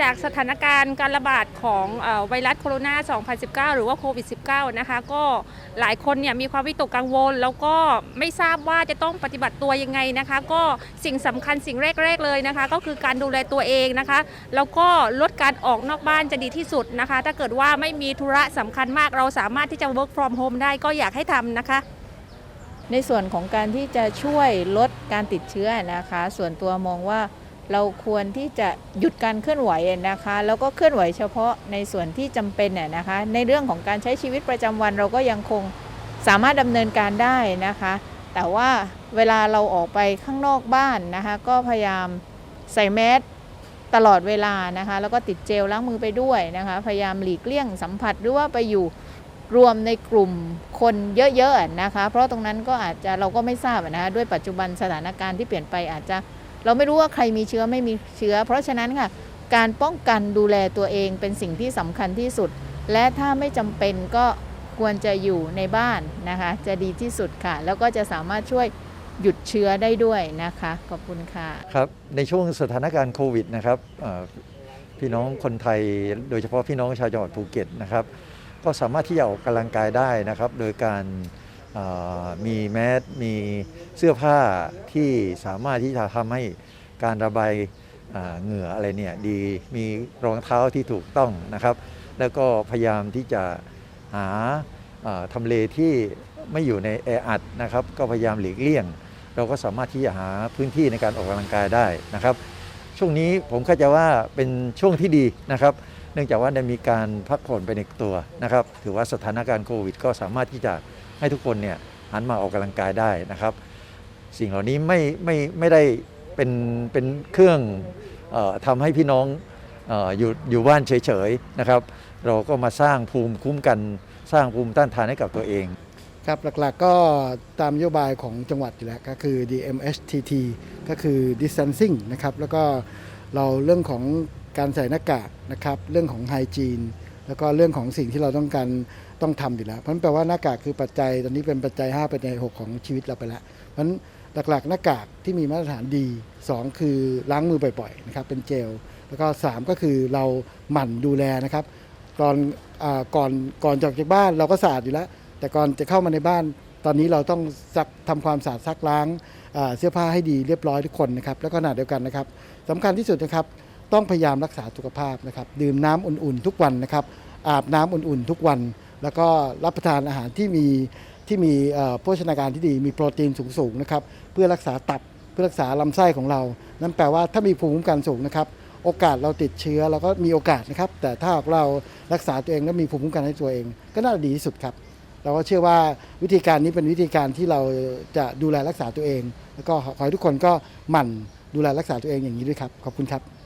จากสถานการณ์การระบาดของอไวรัสโคโรนา 2019 หรือว่าโควิด -19 นะคะ ก็หลายคนเนี่ยมีความวิตกกังวล แล้วก็ไม่ทราบว่าจะต้องปฏิบัติตัวยังไงนะคะ ก็สิ่งสำคัญสิ่งแรก ๆ เลยนะคะ ก็คือการดูแลตัวเองนะคะ แล้วก็ลดการออกนอกบ้านจะดีที่สุดนะคะ ถ้าเกิดว่าไม่มีธุระสำคัญมากเราสามารถที่จะ work from home ได้ก็อยากให้ทำนะคะในส่วนของการที่จะช่วยลดการติดเชื้อนะคะ ส่วนตัวมองว่า เราควรที่จะหยุดการเคลื่อนไหวนะคะ แล้วก็เคลื่อนไหวเฉพาะในส่วนที่จำเป็นน่ยนะคะ ในเรื่องของการใช้ชีวิตประจำวันเราก็ยังคงสามารถดำเนินการได้นะคะ แต่ว่าเวลาเราออกไปข้างนอกบ้านนะคะ ก็พยายามใส่แมสตลอดเวลานะคะ แล้วก็ติดเจลล้างมือไปด้วยนะคะ พยายามหลีกเลี่ยงสัมผัสหรือว่าไปอยู่รวมในกลุ่มคนเยอะๆนะคะ เพราะตรงนั้นก็อาจจะเราก็ไม่ทราบนะคะด้วยปัจจุบันสถานการณ์ที่เปลี่ยนไปอาจจะ เราไม่รู้ว่าใครมีเชื้อไม่มีเชื้อ เพราะฉะนั้นค่ะการป้องกันดูแลตัวเองเป็นสิ่งที่สำคัญที่สุด และถ้าไม่จำเป็นก็ควรจะอยู่ในบ้านนะคะ จะดีที่สุดค่ะ แล้วก็จะสามารถช่วยหยุดเชื้อได้ด้วยนะคะ ขอบคุณค่ะครับในช่วงสถานการณ์โควิดนะครับพี่น้องคนไทยโดยเฉพาะพี่น้องชาวจังหวัดภูเก็ตนะครับ ก็สามารถที่จะออกกำลังกายได้นะครับ โดยการ มีแมสมีเสื้อผ้าที่สามารถที่จะทำให้การระบายเหงื่ออะไรเนี่ยดีมีรองเท้าที่ถูกต้องนะครับ แล้วก็พยายามที่จะหาทำเลที่ไม่อยู่ในแออัดนะครับ ก็พยายามหลีกเลี่ยง เราก็สามารถที่จะหาพื้นที่ในการออกกำลังกายได้นะครับ ช่วงนี้ผมเข้าใจว่าเป็นช่วงที่ดีนะครับ เนื่องจากว่าได้มีการพักผ่อนไปในตัวนะครับ ถือว่าสถานการณ์โควิด ก็สามารถที่จะให้ทุกคนเนี่ยหันมาออกกำลังกายได้นะครับ สิ่งเหล่านี้ไม่ไม่ไม่ได้เป็นเป็นเครื่องออทำให้พี่น้องอออยู่อยู่บ้านเฉยๆนะครับ เราก็มาสร้างภูมิคุ้มกันสร้างภูมิต้านทานให้กับตัวเองครับหลักๆก็ตามนโยบายของจังหวัดอยู่แล้วก็คือ DMHTT ก็คือ distancing นะครับแล้วก็เราเรื่องของ การใส่หน้ากากนะครับเรื่องของไฮจีน แล้วก็เรื่องของสิ่งที่เราต้องการต้องทำอยู่แล้วเพราะนั้นแปลว่าหน้ากากคือปัจจัยตอนนี้เป็นปัจจัย5ปัจจัย6ของชีวิตเราไปแล้วเพราะฉะนั้นหลักๆ หน้ากากที่มีมาตรฐานดี 2 คือล้างมือบ่อยๆนะครับเป็นเจล แล้วก็ 3 ก็คือเราหมั่นดูแลนะครับก่อนอก่อนก่อนจะออกจากบ้านเราก็สะอาดอยู่แล้ว แต่ก่อนจะเข้ามาในบ้าน ตอนนี้เราต้องซักทำความสะอาดซักล้างเสื้อผ้าให้ดีเรียบร้อยทุกคนนะครับ แล้วก็ขณะเดียวกันนะครับสำคัญที่สุดนะครับ ต้องพยายามรักษาสุขภาพนะครับ ดื่มน้ำอุ่นๆทุกวันนะครับ อาบน้ำอุ่นๆทุกวัน แล้วก็รับประทานอาหารที่มีที่มีพ่อโภชนาการที่ดี มีโปรตีนสูงๆนะครับ เพื่อรักษาตับ เพื่อรักษาลำไส้ของเรา นั่นแปลว่าถ้ามีภูมิคุ้มกันสูงนะครับ โอกาสเราติดเชื้อเราก็มีโอกาสนะครับ แต่ถ้าเรารักษาตัวเองและมีภูมิคุ้มกันให้ตัวเอง ก็น่าจะดีที่สุดครับ เราก็เชื่อว่าวิธีการนี้เป็นวิธีการที่เราจะดูแลรักษาตัวเอง แล้วก็ขอให้ทุกคนก็หมั่นดูแลรักษาตัวเองอย่างนี้ด้วยครับ ขอบคุณครับ